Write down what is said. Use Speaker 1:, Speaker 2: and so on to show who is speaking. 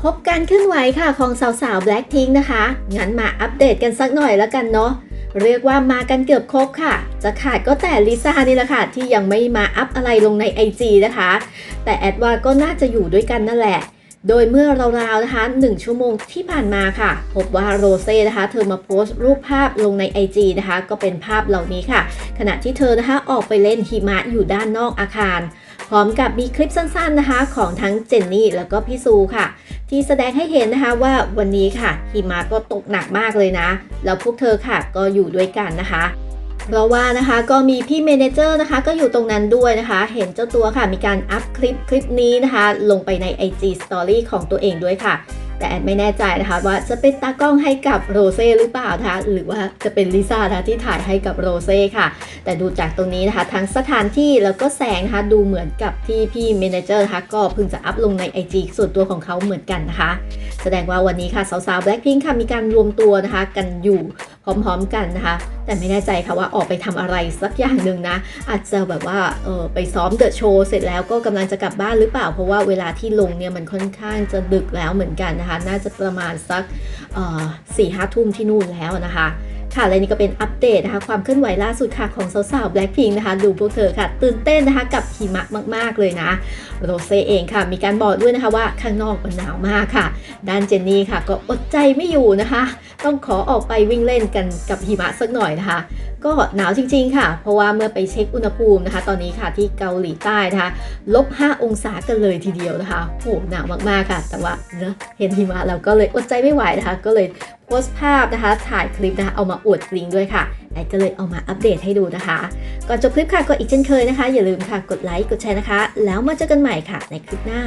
Speaker 1: พบการเคลื่อนไหวค่ะของสาวๆ Blackpink นะคะ งั้นมาอัปเดตกันสักหน่อยแล้วกันเนาะ เรียกว่ามากันเกือบครบค่ะ จะขาดก็แต่ลิซ่านี่แหละค่ะ ที่ยังไม่มาอัพอะไรลงใน IG นะคะ แต่แอดว่าก็น่าจะอยู่ด้วยกันนั่นแหละ โดยเมื่อราวๆนะคะ 1 ชั่วโมงที่ผ่านมาค่ะ พบว่าโรเซ่นะคะ เธอมาโพสต์รูปภาพลงใน IG นะคะ ก็เป็นภาพเหล่านี้ค่ะ ขณะที่เธอนะคะออกไปเล่นหิมะอยู่ด้านนอกอาคาร พร้อมกับมีคลิปสั้นๆนะคะ ของทั้งเจนนี่แล้วก็พี่ซูค่ะ ที่แสดงให้เห็นนะคะว่าวันนี้ค่ะหิมะก็ตกหนักมากเลยนะ แล้วพวกเธอค่ะก็อยู่ด้วยกันนะคะ เพราะว่านะคะก็มีพี่เมนเจอร์นะคะ ก็อยู่ตรงนั้นด้วยนะคะ เห็นเจ้าตัวค่ะมีการอัพคลิปคลิปนี้นะคะ ลงไปใน IG Story ของตัวเองด้วยค่ะ แต่แอดไม่แน่ใจนะคะว่าจะเป็นตากล้องให้กับโรเซ่หรือเปล่านะคะหรือว่าจะเป็นลิซ่านะคะที่ถ่ายให้กับโรเซ่ค่ะ แต่ดูจากตรงนี้นะคะทั้งสถานที่แล้วก็แสงนะคะดูเหมือนกับที่พี่เมนเจอร์นะคะก็เพิ่งจะอัพลงใน IG ส่วนตัวของเขาเหมือนกันนะคะ แสดงว่าวันนี้ค่ะสาวๆ Blackpink ค่ะมีการรวมตัวนะคะกันอยู่ พร้อมๆกันนะคะ แต่ไม่แน่ใจค่ะว่าออกไปทำอะไรสักอย่างหนึ่งนะ อาจจะแบบว่าเออไปซ้อมเดอะโชว์เสร็จแล้วก็กำลังจะกลับบ้านหรือเปล่า เพราะว่าเวลาที่ลงเนี่ยมันค่อนข้างจะดึกแล้วเหมือนกันนะคะ น่าจะประมาณสักสี่ห้าทุ่มที่นู่นแล้วนะคะ ค่ะและนี่ก็เป็นอัปเดตนะคะ ความเคลื่อนไหวล่าสุดค่ะของสาวๆ Blackpink นะคะ ดูพวกเธอค่ะ ตื่นเต้นนะคะกับหิมะมาก ๆ เลยนะ โรเซ่เองค่ะ มีการบอกด้วยนะคะว่าข้างนอกมันหนาวมากค่ะ ด้านเจนนี่ค่ะ ก็อดใจไม่อยู่นะคะ ต้องขอออกไปวิ่งเล่นกันกับหิมะสักหน่อยนะคะ ก็หนาวจริง ๆ ค่ะ เพราะว่าเมื่อไปเช็คอุณหภูมินะคะ ตอนนี้ค่ะที่เกาหลีใต้นะคะลบ 5 องศากันเลยทีเดียวนะคะโหหนาวมากๆค่ะ แต่ว่าเนอะเห็นหิมะเราก็เลยอดใจไม่ไหวนะคะ ก็เลย พสต์ภาพนะคะ ถ่ายคลิปนะคะ เอามาอวดกริงด้วยค่ะแอดก็เลยเอามาอัปเดตให้ดูนะคะ ก่อนจบคลิปค่ะก็อีกเช่นเคยนะคะ อย่าลืมค่ะ กดไลค์ กดแชร์นะคะ แล้วมาเจอกันใหม่ค่ะในคลิปหน้า